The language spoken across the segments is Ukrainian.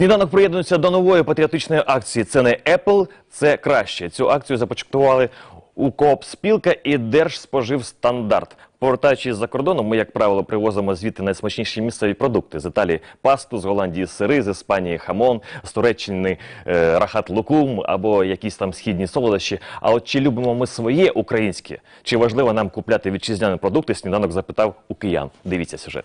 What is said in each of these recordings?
Сніданок приєднується до нової патріотичної акції. Це не Apple, це краще. Цю акцію започаткували УКОП Спілка і Держспоживстандарт. Повертаючись за кордоном, ми, як правило, привозимо звідти найсмачніші місцеві продукти. З Італії пасту, з Голландії сири, з Іспанії хамон, з Туреччини е, рахат лукум або якісь там східні солодощі. А от чи любимо ми своє українське? Чи важливо нам купляти вітчизняні продукти? Сніданок запитав у киян. Дивіться сюжет.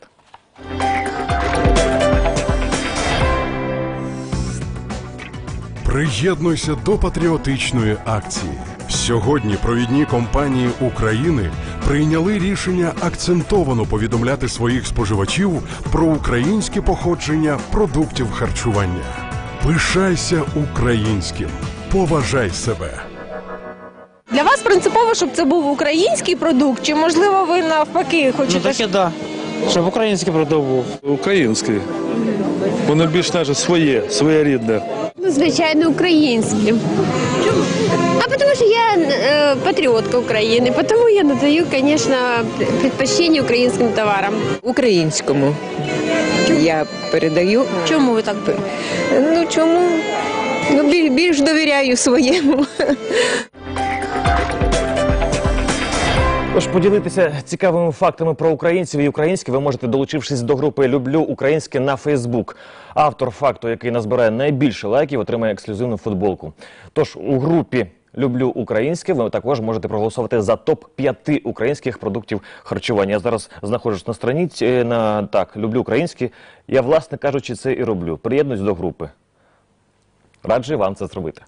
Приєднуйся до патріотичної акції. Сьогодні провідні компанії України прийняли рішення акцентовано повідомляти своїх споживачів про українське походження продуктів харчування. Пишайся українським, поважай себе. Для вас принципово, щоб це був український продукт, чи можливо ви навпаки Ну хочете? таке да. Щоб український продукт був. Український. Воно більш навіть своє, своєрідне. Ну, звичайно, українським. Чому? А тому що я е, патріотка України, тому я надаю, звісно, предпочтення українським товарам. українському. Я передаю. Чому ви так? Ну чому? Ну, біль- більш довіряю своєму. Тож поділитися цікавими фактами про українців і українське ви можете долучившись до групи Люблю українське на Фейсбук. Автор факту, який назбирає найбільше лайків, отримає ексклюзивну футболку. Тож у групі Люблю українське ви також можете проголосувати за топ 5 українських продуктів харчування. Я зараз знаходжусь на страниці е, на так, люблю українське. Я, власне кажучи, це і роблю. Приєднуюсь до групи. Раджу вам це зробити.